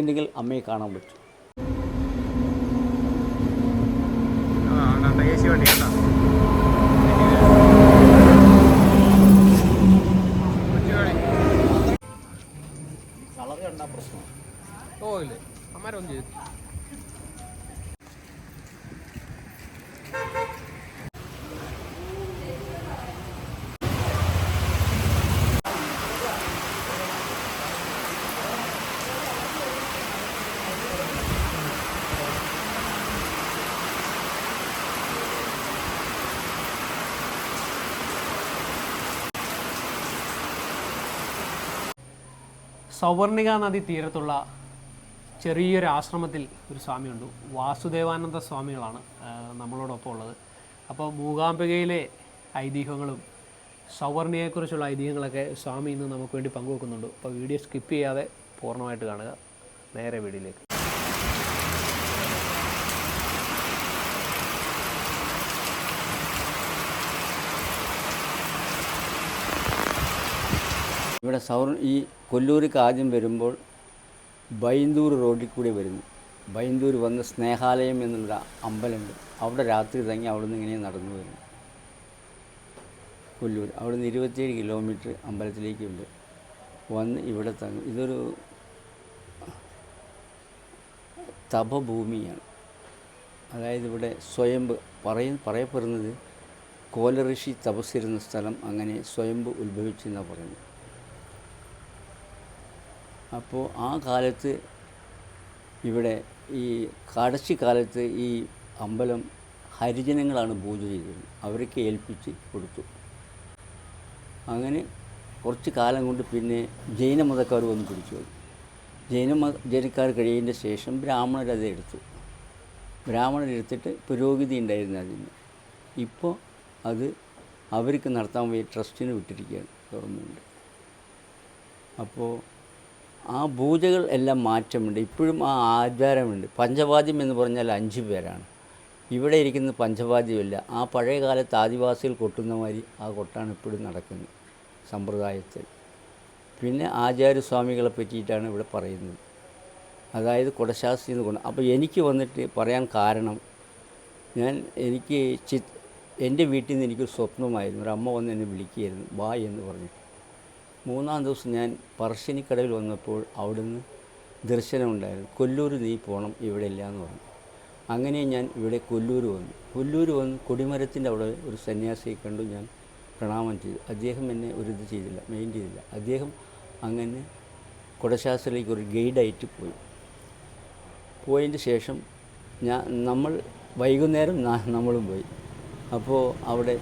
ഉണ്ടെങ്കിൽ അമ്മയെ കാണാൻ പറ്റും. കളർ കണ്ടാ പ്രശ്നം. ഓ ഇല്ലേ. അമ്മാരൊന്നും ചെയ്തു സൗവർണിക നദി തീരത്തുള്ള ചെറിയൊരു ആശ്രമത്തിൽ ഒരു സ്വാമിയുണ്ട്. വാസുദേവാനന്ദ സ്വാമികളാണ് നമ്മളോടൊപ്പം ഉള്ളത്. അപ്പോൾ മൂകാംബികയിലെ ഐതിഹ്യങ്ങളും സൗവർണിയെക്കുറിച്ചുള്ള ഐതിഹ്യങ്ങളൊക്കെ സ്വാമി ഇന്ന് നമുക്ക് വേണ്ടി പങ്കുവെക്കുന്നുണ്ട്. അപ്പോൾ വീഡിയോ സ്കിപ്പ് ചെയ്യാതെ പൂർണമായിട്ട് കാണുക. നേരെ വീഡിയോയിലേക്ക്. ഇവിടെ സൗർ ഈ കൊല്ലൂർക്ക് ആദ്യം വരുമ്പോൾ ബൈന്ദൂർ റോഡിൽ കൂടി വരുന്നു. ബൈന്ദൂർ വന്ന് സ്നേഹാലയം എന്നുള്ള അമ്പലമുണ്ട്. അവിടെ രാത്രി തങ്ങി അവിടെ നിന്ന് ഇങ്ങനെ നടന്നു വരുന്നു. കൊല്ലൂർ. അവിടെ നിന്ന് ഇരുപത്തിയേഴ് കിലോമീറ്റർ അമ്പലത്തിലേക്കുണ്ട്. വന്ന് ഇവിടെ തങ്ങും. ഇതൊരു തപഭൂമിയാണ്. അതായത് ഇവിടെ സ്വയംഭ് പറയ പറയപ്പെടുന്നത് കോലഋഷി തപസ്സിരുന്ന സ്ഥലം അങ്ങനെ സ്വയംഭ് ഉത്ഭവിച്ചെന്നാണ് പറയുന്നത്. അപ്പോൾ ആ കാലത്ത് ഇവിടെ ഈ കടച്ചി കാലത്ത് ഈ അമ്പലം ഹരിജനങ്ങളാണ് പൂജ ചെയ്തിരുന്നത്. അവർക്ക് ഏൽപ്പിച്ച് കൊടുത്തു. അങ്ങനെ കുറച്ച് കാലം കൊണ്ട് പിന്നെ ജൈനമതക്കാർ വന്ന് പിടിച്ചു ജൈനമത ജൈനക്കാർ കഴിയുന്നതിന്റെ ശേഷം ബ്രാഹ്മണരത് എടുത്തു. ബ്രാഹ്മണരെടുത്തിട്ട് പുരോഗതി ഉണ്ടായിരുന്നു അതിന്. ഇപ്പോൾ അത് അവർക്ക് നടത്താൻ വേണ്ടി ട്രസ്റ്റിന് വിട്ടിരിക്കുകയാണ് ഗവൺമെന്റ്. അപ്പോൾ ആ പൂജകൾ എല്ലാം മാറ്റമുണ്ട്. ഇപ്പോഴും ആ ആചാരമുണ്ട്. പഞ്ചവാദ്യം എന്ന് പറഞ്ഞാൽ അഞ്ച് പേരാണ്. ഇവിടെ ഇരിക്കുന്ന പഞ്ചവാദ്യമില്ല. ആ പഴയ കാലത്ത് ആദിവാസികൾ കൊട്ടുന്ന മാതിരി ആ കൊട്ടാണ് ഇപ്പോഴും നടക്കുന്നത്. സമ്പ്രദായത്തിൽ. പിന്നെ ആചാര്യസ്വാമികളെ പറ്റിയിട്ടാണ് ഇവിടെ പറയുന്നത്. അതായത് കുടശാസ്ത്രി എന്ന് കൊണ്ട് അപ്പോൾ എനിക്ക് വന്നിട്ട് പറയാൻ കാരണം ഞാൻ എനിക്ക് ചി എന്റെ വീട്ടിൽ നിന്ന് എനിക്കൊരു സ്വപ്നമായിരുന്നു. ഒരു അമ്മ വന്ന് എന്നെ വിളിക്കുകയായിരുന്നു. വാ എന്ന് പറഞ്ഞിട്ട്. മൂന്നാം ദിവസം ഞാൻ പറശ്ശിനിക്കടവിൽ വന്നപ്പോൾ അവിടുന്ന് ദർശനമുണ്ടായിരുന്നു. കൊല്ലൂർ നീ പോകണം ഇവിടെ ഇല്ല എന്ന് പറഞ്ഞു. അങ്ങനെ ഞാൻ ഇവിടെ കൊല്ലൂർ വന്നു. കൊല്ലൂർ വന്ന് കൊടിമരത്തിന്റെ അവിടെ ഒരു സന്യാസിയെ കണ്ടു. ഞാൻ പ്രണാമം ചെയ്തു. അദ്ദേഹം എന്നെ ഒരു ഇത് ചെയ്തില്ല മെയിൻ ചെയ്തില്ല. അദ്ദേഹം അങ്ങനെ കുടശാസ്ത്രയിലേക്ക് ഒരു ഗൈഡായിട്ട് പോയി. പോയതിന് ശേഷം ഞാൻ നമ്മൾ വൈകുന്നേരം നമ്മളും പോയി. അപ്പോൾ അവിടെ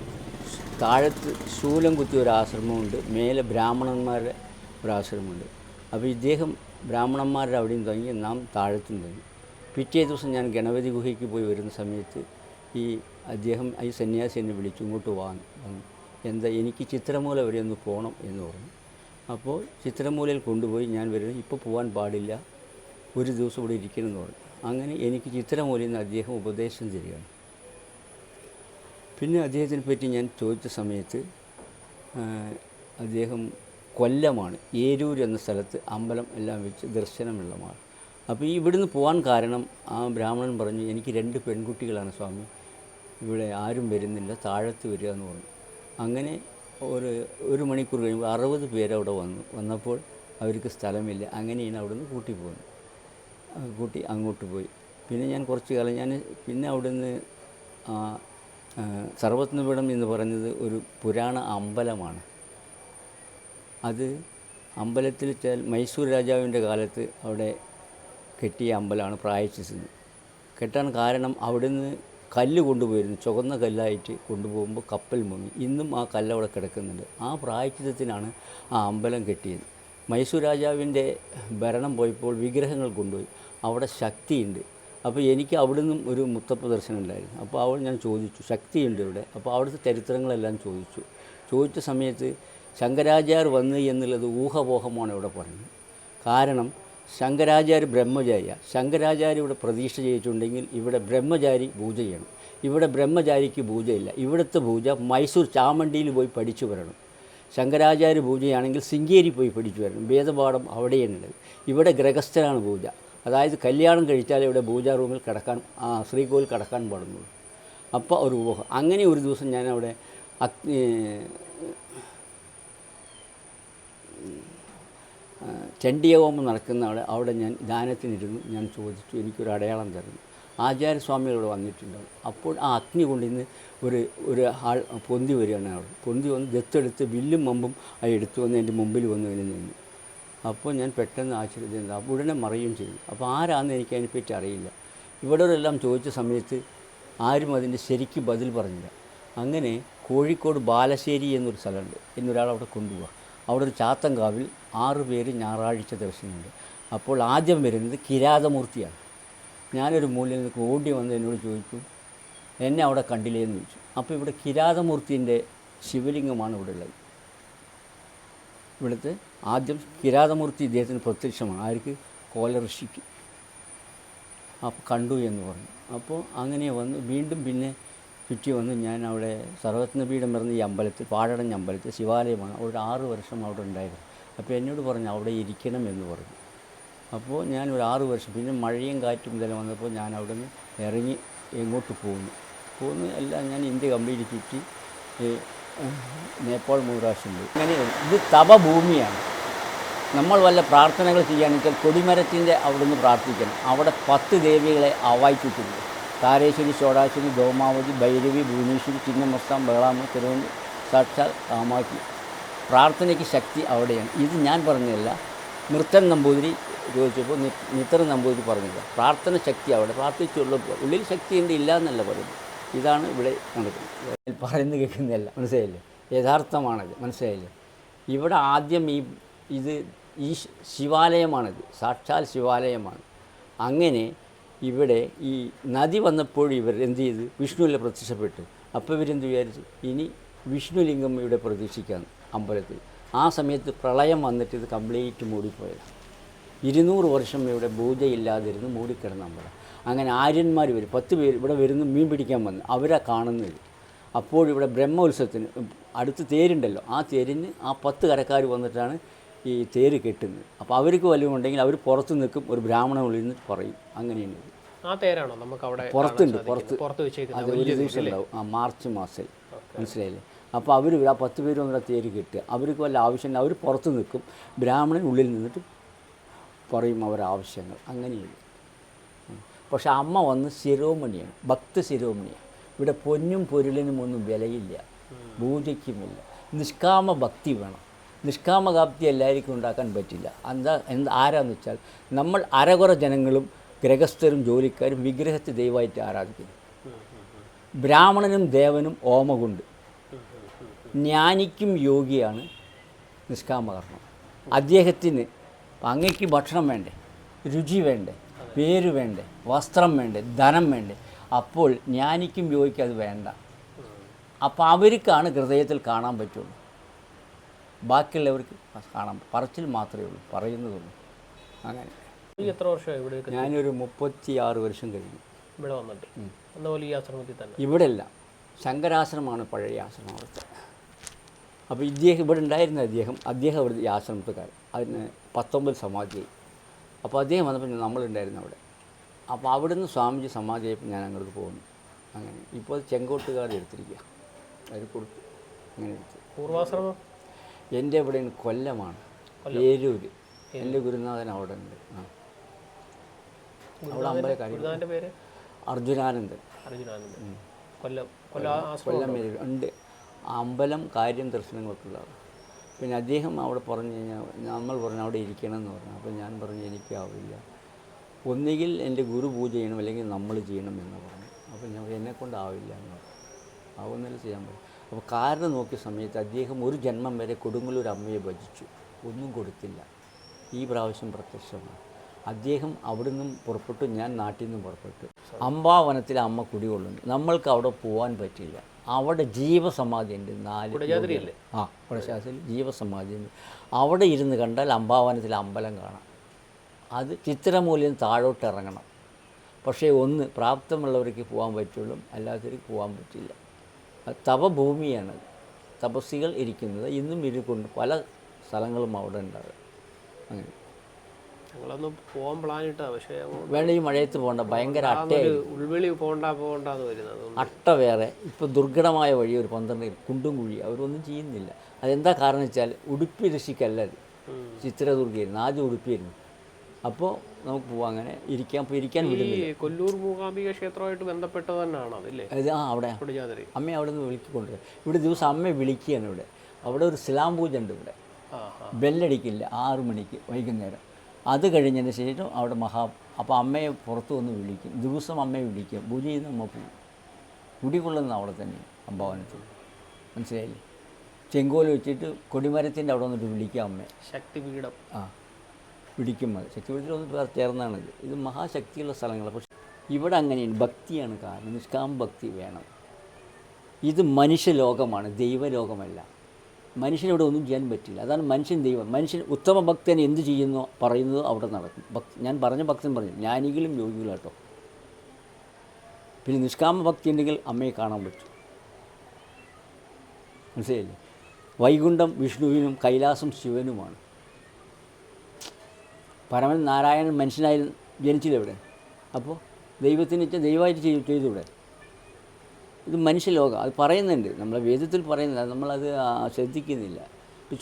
താഴത്ത് ശൂലം കുത്തിയ ഒരു ആശ്രമമുണ്ട്. മേലെ ബ്രാഹ്മണന്മാരുടെ ഒരു ആശ്രമമുണ്ട്. അപ്പോൾ ഇദ്ദേഹം ബ്രാഹ്മണന്മാരുടെ അവിടെയും തുടങ്ങി. നാം താഴത്തും തുടങ്ങി. പിറ്റേ ദിവസം ഞാൻ ഗണപതി ഗുഹയ്ക്ക് പോയി വരുന്ന സമയത്ത് ഈ അദ്ദേഹം ഈ സന്യാസി എന്നെ വിളിച്ചു. ഇങ്ങോട്ട് വാങ്ങി വന്നു എന്താ എനിക്ക് ചിത്രമൂല വരെ ഒന്ന് പോകണം എന്ന് പറഞ്ഞു. അപ്പോൾ ചിത്രമൂലയിൽ കൊണ്ടുപോയി ഞാൻ വരുന്നത് ഇപ്പോൾ പോകാൻ പാടില്ല. ഒരു ദിവസം ഇവിടെ ഇരിക്കണം എന്ന് പറഞ്ഞു. അങ്ങനെ എനിക്ക് ചിത്രമൂലയിൽ നിന്ന് അദ്ദേഹം ഉപദേശം തരികയാണ്. പിന്നെ അദ്ദേഹത്തിനെ പറ്റി ഞാൻ ചോദിച്ച സമയത്ത് അദ്ദേഹം കൊല്ലമാണ്. ഏരൂർ എന്ന സ്ഥലത്ത് അമ്പലം എല്ലാം വെച്ച് ദർശനമുള്ളമാണ് അപ്പോൾ ഈ ഇവിടുന്ന് പോകാൻ കാരണം ആ ബ്രാഹ്മണൻ പറഞ്ഞു എനിക്ക് രണ്ട് പെൺകുട്ടികളാണ് സ്വാമി. ഇവിടെ ആരും വരുന്നില്ല താഴത്ത് വരിക എന്ന് പറഞ്ഞു. അങ്ങനെ ഒരു ഒരു മണിക്കൂർ കഴിയുമ്പോൾ അറുപത് പേരവിടെ വന്നു. വന്നപ്പോൾ അവർക്ക് സ്ഥലമില്ല. അങ്ങനെയാണ് അവിടുന്ന് കൂട്ടി പോകുന്നത്. ആ, കൂട്ടി അങ്ങോട്ട് പോയി. പിന്നെ ഞാൻ കുറച്ച് കാലം ഞാൻ പിന്നെ അവിടുന്ന് സർവത്നപീഠം എന്ന് പറയുന്നത് ഒരു പുരാണ അമ്പലമാണ്. അത് അമ്പലത്തിൽ മൈസൂർ രാജാവിന്റെ കാലത്ത് അവിടെ കെട്ടിയ അമ്പലമാണ് പ്രായച്ചിന് കെട്ടാൻ കാരണം അവിടുന്ന് കല്ല് കൊണ്ടുപോയിരുന്നു. ചുവന്ന കല്ലായിട്ട് കൊണ്ടുപോകുമ്പോൾ കപ്പൽ മുങ്ങി. ഇന്നും ആ കല്ലവിടെ കിടക്കുന്നുണ്ട്. ആ പ്രായച്ചിതത്തിനാണ് ആ അമ്പലം കെട്ടിയത്. മൈസൂർ രാജാവിന്റെ ഭരണം പോയപ്പോൾ വിഗ്രഹങ്ങൾ കൊണ്ടുപോയി. അവിടെ ശക്തിയുണ്ട്. അപ്പോൾ എനിക്ക് അവിടെ നിന്നും ഒരു മുത്തപ്പ ദർശനം ഉണ്ടായിരുന്നു അപ്പോൾ അവൾ ഞാൻ ചോദിച്ചു ശക്തിയുണ്ട് ഇവിടെ? അപ്പോൾ അവിടുത്തെ ചരിത്രങ്ങളെല്ലാം ചോദിച്ചു. ചോദിച്ച സമയത്ത് ശങ്കരാചാർ വന്ന് എന്നുള്ളത് ഊഹപോഹമാണ് ഇവിടെ പറഞ്ഞത് കാരണം ശങ്കരാചാര്യ ബ്രഹ്മചാരിയ. ശങ്കരാചാര്യ ഇവിടെ പ്രതീക്ഷ ചെയ്തിട്ടുണ്ടെങ്കിൽ ഇവിടെ ബ്രഹ്മചാരി പൂജ ചെയ്യണം. ഇവിടെ ബ്രഹ്മചാരിക്ക് പൂജയില്ല. ഇവിടുത്തെ പൂജ മൈസൂർ ചാമണ്ടിയിൽ പോയി പഠിച്ചു വരണം. ശങ്കരാചാര്യ പൂജയാണെങ്കിൽ ശൃംഗേരി പോയി പഠിച്ചു വരണം. വേദപാഠം അവിടെയാണുള്ളത് ഇവിടെ ഗ്രഹസ്ഥനാണ് പൂജ. അതായത് കല്യാണം കഴിച്ചാൽ ഇവിടെ പൂജാ റൂമിൽ കിടക്കാൻ ആ ശ്രീകോവിൽ കിടക്കാൻ പാടുന്നുള്ളൂ അപ്പോൾ ഒരു ഊഹം. അങ്ങനെ ഒരു ദിവസം ഞാൻ അവിടെ അഗ്നി ചണ്ഡിയഹോമം നടക്കുന്ന അവിടെ അവിടെ ഞാൻ ദാനത്തിനിരുന്നു. ഞാൻ ചോദിച്ചു എനിക്കൊരു അടയാളം തരുന്നു. ആചാര്യസ്വാമികൾ ഇവിടെ വന്നിട്ടുണ്ടാവും അപ്പോൾ ആ അഗ്നി കൊണ്ടിന്ന് ഒരു ഒരു ആൾ പൊന്തി വരികയാണ് അവിടെ. പൊന്തി വന്ന് ദത്തെടുത്ത് വില്ലും മമ്പും എടുത്തു വന്ന് എന്റെ മുമ്പിൽ വന്ന് ഇങ്ങനെ നിന്നു. അപ്പോൾ ഞാൻ പെട്ടെന്ന് ആശ്ചര്യം അപ്പോൾ ഉടനെ മറിയുകയും ചെയ്തു. അപ്പോൾ ആരാന്ന് എനിക്ക് അതിനെപ്പറ്റി അറിയില്ല. ഇവിടെയെല്ലാം ചോദിച്ച സമയത്ത് ആരും അതിന്റെ ശരിക്ക് ബദൽ പറഞ്ഞില്ല. അങ്ങനെ കോഴിക്കോട് ബാലശ്ശേരി എന്നൊരു സ്ഥലമുണ്ട്. എന്നൊരാൾ അവിടെ കൊണ്ടുപോവുക അവിടെ ഒരു ചാത്തങ്കാവിൽ ആറ് പേര് ഞായറാഴ്ച ദിവസമുണ്ട് അപ്പോൾ ആദ്യം വരുന്നത് കിരാതമൂർത്തിയാണ്. ഞാനൊരു മൂലയിൽ നിന്ന് ഓടി വന്ന് എന്നോട് ചോദിച്ചു എന്നെ അവിടെ കണ്ടില്ലേ? എന്ന് ചോദിച്ചു. അപ്പോൾ ഇവിടെ കിരാതമൂർത്തിന്റെ ശിവലിംഗമാണ് ഇവിടെ ഉള്ളത്. ഇവിടുത്തെ ആദ്യം കിരാതമൂർത്തി ഇദ്ദേഹത്തിന് പ്രത്യക്ഷമാണ്. ആർക്ക്? കോല ഋഷിക്ക്. അപ്പോൾ കണ്ടു എന്ന് പറഞ്ഞു. അപ്പോൾ അങ്ങനെ വന്ന് വീണ്ടും പിന്നെ ചുറ്റി വന്ന് ഞാൻ അവിടെ സർവത്നപീഠം പറഞ്ഞ ഈ അമ്പലത്തിൽ പാടടഞ്ഞ അമ്പലത്തിൽ ശിവാലയമാണ്. അവിടെ ആറ് വർഷം അവിടെ ഉണ്ടായിരുന്നു. അപ്പോൾ എന്നോട് പറഞ്ഞു അവിടെ ഇരിക്കണം എന്ന് പറഞ്ഞു. അപ്പോൾ ഞാൻ ഒരു ആറ് വർഷം പിന്നെ മഴയും കാറ്റും ഇതെല്ലാം വന്നപ്പോൾ ഞാൻ അവിടെ നിന്ന് ഇറങ്ങി എങ്ങോട്ട് പോകുന്നു പോകുന്നു എല്ലാം ഞാൻ ഇന്ത്യ കമ്പനിയിൽ ചുറ്റി നേപ്പാൾ മൂരാശി പ്രാവശ്യം പോയി അങ്ങനെ ഇത് തപഭൂമിയാണ് നമ്മൾ വല്ല പ്രാർത്ഥനകൾ ചെയ്യുകയാണെങ്കിൽ കൊടിമരത്തിന്റെ അവിടുന്ന് പ്രാർത്ഥിക്കണം. അവിടെ പത്ത് ദേവികളെ ആവാഹിച്ചിട്ടുണ്ട്. താരേശ്വരി ചോടാശ്വരി ദോമാവതി ഭൈരവി ഭുവനേശ്വരി ചിന്നമസ്താം ബഹളാമ തിരുവനന്തപുരം സാക്ഷാൽ കാമാക്കി പ്രാർത്ഥനയ്ക്ക് ശക്തി അവിടെയാണ്. ഇത് ഞാൻ പറഞ്ഞതല്ല. നൃത്തൻ നമ്പൂതിരി ചോദിച്ചപ്പോൾ നിത്തൻ നമ്പൂതിരി പറഞ്ഞില്ല. പ്രാർത്ഥന ശക്തി അവിടെ പ്രാർത്ഥിച്ചുള്ള ഉള്ളിൽ ശക്തിയുണ്ട് ഇല്ല എന്നല്ല പറയുന്നത്. ഇതാണ് ഇവിടെ നടക്കുന്നത് പറയുന്നത് കേൾക്കുന്നതല്ല. മനസ്സിലായില്ലേ? യഥാർത്ഥമാണത്. മനസ്സിലായില്ലേ? ഇവിടെ ആദ്യം ഈ ഇത് ഈ ശിവാലയമാണിത്. സാക്ഷാൽ ശിവാലയമാണ്. അങ്ങനെ ഇവിടെ ഈ നദി വന്നപ്പോൾ ഇവർ എന്ത് ചെയ്ത്? വിഷ്ണുവിൽ പ്രത്യക്ഷപ്പെട്ടു. അപ്പോൾ ഇവരെന്ത് വിചാരിച്ചു? ഇനി വിഷ്ണുലിംഗം ഇവിടെ പ്രതീക്ഷിക്കാം അമ്പലത്തിൽ. ആ സമയത്ത് പ്രളയം വന്നിട്ട് ഇത് കംപ്ലീറ്റ് മൂടിപ്പോയത് ഇരുന്നൂറ് വർഷം ഇവിടെ പൂജയില്ലാതിരുന്ന് മൂടിക്കിടന്ന അമ്പലം. അങ്ങനെ ആര്യന്മാർ വരും. പത്ത് പേര് ഇവിടെ വരുന്നു മീൻ പിടിക്കാൻ വന്ന്. അവരാ കാണുന്നത്. അപ്പോൾ ഇവിടെ ബ്രഹ്മോത്സവത്തിന് അടുത്ത് തേരുണ്ടല്ലോ. ആ തേരിന് ആ പത്ത് കരക്കാർ വന്നിട്ടാണ് ഈ തേര് കെട്ടുന്നത്. അപ്പോൾ അവർക്ക് വലിയ ഉണ്ടെങ്കിൽ അവർ പുറത്ത് നിൽക്കും. ഒരു ബ്രാഹ്മണൻ നിന്ന് പറയും. അങ്ങനെയുണ്ട് ആ തേരാണോ നമുക്ക് അവിടെ പുറത്തുണ്ട് പുറത്ത്. പുറത്ത് അത് ഒരു ദിവസം ഉണ്ടാവും. ആ മാർച്ച് മാസത്തിൽ മനസ്സിലായില്ലേ? അപ്പോൾ അവർ ആ പത്ത് പേര് വന്നിട്ട് തേര് കെട്ടുക. അവർക്ക് വല്ല ആവശ്യമില്ല അവർ പുറത്ത് നിൽക്കും. ബ്രാഹ്മണൻ ഉള്ളിൽ നിന്നിട്ട് പറയും അവരുടെ ആവശ്യങ്ങൾ അങ്ങനെയില്ല. പക്ഷേ അമ്മ വന്ന് ശിരോമണിയാണ്. ഭക്ത ശിരോമണിയാണ്. ഇവിടെ പൊന്നും പൊരുളിനും ഒന്നും വിലയില്ല. പൂജയ്ക്കുമില്ല. നിഷ്കാമ ഭക്തി വേണം. നിഷ്കാമ ഭക്തി എല്ലാവർക്കും ഉണ്ടാക്കാൻ പറ്റില്ല. എന്താ എന്ത് ആരാന്ന് വെച്ചാൽ നമ്മൾ അരകുറ ജനങ്ങളും ഗ്രഹസ്ഥരും ജോലിക്കാരും വിഗ്രഹത്തെ ദൈവമായിട്ട് ആരാധിക്കുന്നു. ബ്രാഹ്മണനും ദേവനും ഓമകുണ്ട്. ജ്ഞാനിക്കും യോഗിയാണ് നിഷ്കാമകർമ്മം. അദ്ദേഹത്തിന് അങ്ങയ്ക്ക് ഭക്ഷണം വേണ്ടേ? രുചി വേണ്ടേ? പേര് വേണ്ടേ? വസ്ത്രം വേണ്ടേ? ധനം വേണ്ടേ? അപ്പോൾ ജ്ഞാനിക്കും യോഗിക്കും അത് വേണ്ട. അപ്പോൾ അവർക്കാണ് ഹൃദയത്തിൽ കാണാൻ പറ്റുള്ളൂ. ബാക്കിയുള്ളവർക്ക് കാണാൻ പറച്ചിൽ മാത്രമേ ഉള്ളൂ പറയുന്നതുള്ളൂ. അങ്ങനെ. എത്ര വർഷമായി ഇവിടെ ഞാനൊരു മുപ്പത്തി ആറ് വർഷം കഴിഞ്ഞു. ഇവിടെ വന്നിട്ട്. ഈ ആശ്രമത്തിൽ തന്നെ? ഇവിടെയല്ല. ശങ്കരാശ്രമമാണ് പഴയ ആശ്രമം അവിടുത്തെ. അപ്പോൾ ഇദ്ദേഹം ഇവിടെ ഉണ്ടായിരുന്ന അദ്ദേഹം അദ്ദേഹം അവിടെ ഈ ആശ്രമത്തുകാരൻ അതിന് പത്തൊമ്പത് സമാധിയായി. അപ്പോൾ അദ്ദേഹം വന്നപ്പോൾ നമ്മളുണ്ടായിരുന്നു അവിടെ. അപ്പോൾ അവിടെ നിന്ന് സ്വാമിജി സമാധിയായപ്പോൾ ഞാൻ അങ്ങോട്ട് പോകുന്നു അങ്ങനെ. ഇപ്പോൾ ചെങ്കോട്ടുകാർ എടുത്തിരിക്കുക അവർ കൊടുത്തു അങ്ങനെ എടുത്തു. പൂർവാശ്രമം? എന്റെ ഇവിടെ കൊല്ലമാണ്. ഏരൂര് എന്റെ ഗുരുനാഥൻ അവിടെ ഉണ്ട് ആ. അവിടെ അമ്പല കാര്യം. അർജുനാനന്ദൻ. അർജുനാനന്ദൻ. കൊല്ലം. കൊല്ലം ഉണ്ട്. അമ്പലം കാര്യം ദർശനങ്ങൾക്കുള്ളതാണ്. പിന്നെ അദ്ദേഹം അവിടെ പറഞ്ഞു കഴിഞ്ഞാൽ നമ്മൾ പറഞ്ഞു അവിടെ ഇരിക്കണം എന്ന് പറഞ്ഞു. അപ്പോൾ ഞാൻ പറഞ്ഞു എനിക്കാവില്ല ഒന്നുകിൽ എന്റെ ഗുരു പൂജ ചെയ്യണം അല്ലെങ്കിൽ നമ്മൾ ചെയ്യണം എന്ന് പറഞ്ഞു. അപ്പോൾ ഞാൻ എന്നെ കൊണ്ടാവില്ല എന്ന് പറഞ്ഞു. ആവുന്നില്ല ചെയ്യാൻ പറ്റും. അപ്പോൾ കാരണം നോക്കിയ സമയത്ത് അദ്ദേഹം ഒരു ജന്മം വരെ കൊടുങ്ങല്ലൂർ അമ്മയെ ഭജിച്ചു. ഒന്നും കൊടുത്തില്ല. ഈ പ്രാവശ്യം പ്രത്യക്ഷമാണ്. അദ്ദേഹം അവിടെ നിന്നും പുറപ്പെട്ടു ഞാൻ നാട്ടിൽ നിന്നും പുറപ്പെട്ടു. അമ്പാവനത്തിൽ അമ്മ കുടികൊള്ളുന്നു. നമ്മൾക്ക് അവിടെ പോകാൻ പറ്റില്ല. അവിടെ ജീവസമാധി ഉണ്ട്. നാല്? ആ പ്രശാസിൽ ജീവസമാധി ഉണ്ട്. അവിടെ ഇരുന്ന് കണ്ടാൽ അമ്പാവനത്തിലെ അമ്പലം കാണാം. അത് ചിത്രമൂല്യം താഴോട്ട് ഇറങ്ങണം. പക്ഷേ ഒന്ന് പ്രാപ്തമുള്ളവർക്ക് പോകാൻ പറ്റുള്ളൂ അല്ലാത്തവർക്ക് പോകാൻ പറ്റില്ല. അത് തപഭൂമിയാണ്. തപസ്സികൾ ഇരിക്കുന്നത്. ഇന്നും ഇരുക്കൊണ്ട് പല സ്ഥലങ്ങളും അവിടെ ഉണ്ടാകും അങ്ങനെ. ഞങ്ങളൊന്ന് പോകാൻ പ്ലാൻ ഇട്ടാ പക്ഷേ ഈ മഴയത്ത് പോകണ്ട ഭയങ്കര അട്ടയായി. ഉൾവിളി പോകണ്ട പോകണ്ടെന്ന് വരുന്നത് അട്ട വേറെ. ഇപ്പോൾ ദുർഘടമായ വഴി ഒരു പന്ത്രണ്ട് കുണ്ടും കുഴി അവരൊന്നും ചെയ്യുന്നില്ല. അതെന്താ കാരണം വെച്ചാൽ ഉടുപ്പി ഋഷിക്കല്ല അത്. ചിത്രദുർഗയായിരുന്നു ആദ്യം ഉടുപ്പിയായിരുന്നു. അപ്പോൾ നമുക്ക് പോവാം അങ്ങനെ. ഇരിക്കാൻ ഇപ്പോൾ ഇരിക്കാൻ വിടുന്നില്ല. കൊല്ലൂർ മൂകാംബിക ക്ഷേത്രമായിട്ട് ബന്ധപ്പെട്ടത് തന്നെയാണ് അതില്ലേ? ആ അവിടെ. അമ്മയെ അവിടെ നിന്ന് വിളിക്കൊണ്ട് ഇവിടെ ദിവസം അമ്മയെ വിളിക്കുകയാണ് ഇവിടെ. അവിടെ ഒരു സ്ലാം പൂജ ഉണ്ട് ഇവിടെ. ബെല്ലടിക്കില്ല ആറു മണിക്ക് വൈകുന്നേരം. അത് കഴിഞ്ഞതിന് ശേഷം അവിടെ മഹാ അപ്പോൾ അമ്മയെ പുറത്തു വന്ന് വിളിക്കും. ദിവസം അമ്മയെ വിളിക്കും. ബുലി എന്ന് അമ്മ പോകും കുടികൊള്ളുന്ന അവിടെ തന്നെ അമ്പാവനത്തിൽ. മനസ്സിലായില്ലേ? ചെങ്കോൽ വെച്ചിട്ട് കൊടിമരത്തിന്റെ അവിടെ വന്നിട്ട് വിളിക്കുക അമ്മയെ. ശക്തിപീഠം ആ പിടിക്കും അത്. ശക്തിപീഠത്തിൽ ഒന്ന് പേർ ചേർന്നാണിത് ഇത്. മഹാശക്തിയുള്ള സ്ഥലങ്ങളാണ്. പക്ഷെ ഇവിടെ അങ്ങനെയാണ്. ഭക്തിയാണ് കാരണം. നിഷ്കാമ ഭക്തി വേണം. ഇത് മനുഷ്യലോകമാണ് ദൈവലോകമല്ല. മനുഷ്യനിവിടെ ഒന്നും ചെയ്യാൻ പറ്റില്ല. അതാണ് മനുഷ്യൻ ദൈവം. മനുഷ്യൻ ഉത്തമ ഭക്തൻ എന്ത് ചെയ്യുന്നോ പറയുന്നതോ അവിടെ നടക്കും. ഞാൻ പറഞ്ഞ ഭക്തൻ പറഞ്ഞു ജ്ഞാനികളും യോഗികളും കേട്ടോ പിന്നെ നിഷ്കാമ ഭക്തി ഉണ്ടെങ്കിൽ അമ്മയെ കാണാൻ പറ്റും. മനസ്സിലായില്ലേ? വൈകുണ്ഠം വിഷ്ണുവിനും കൈലാസം ശിവനുമാണ്. പരമൻ നാരായണൻ മനുഷ്യനായി ജനിച്ചില്ല ഇവിടെ അപ്പോൾ ദൈവത്തിന് ദൈവമായിട്ട് ചെയ്തു ചെയ്തൂടെ? ഇത് മനുഷ്യലോകം. അത് പറയുന്നുണ്ട്. നമ്മളെ വേദത്തിൽ പറയുന്നില്ല. നമ്മളത് ശ്രദ്ധിക്കുന്നില്ല.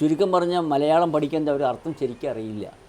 ചുരുക്കം പറഞ്ഞാൽ മലയാളം പഠിക്കേണ്ട ഒരു അർത്ഥം ശരിക്കും അറിയില്ല.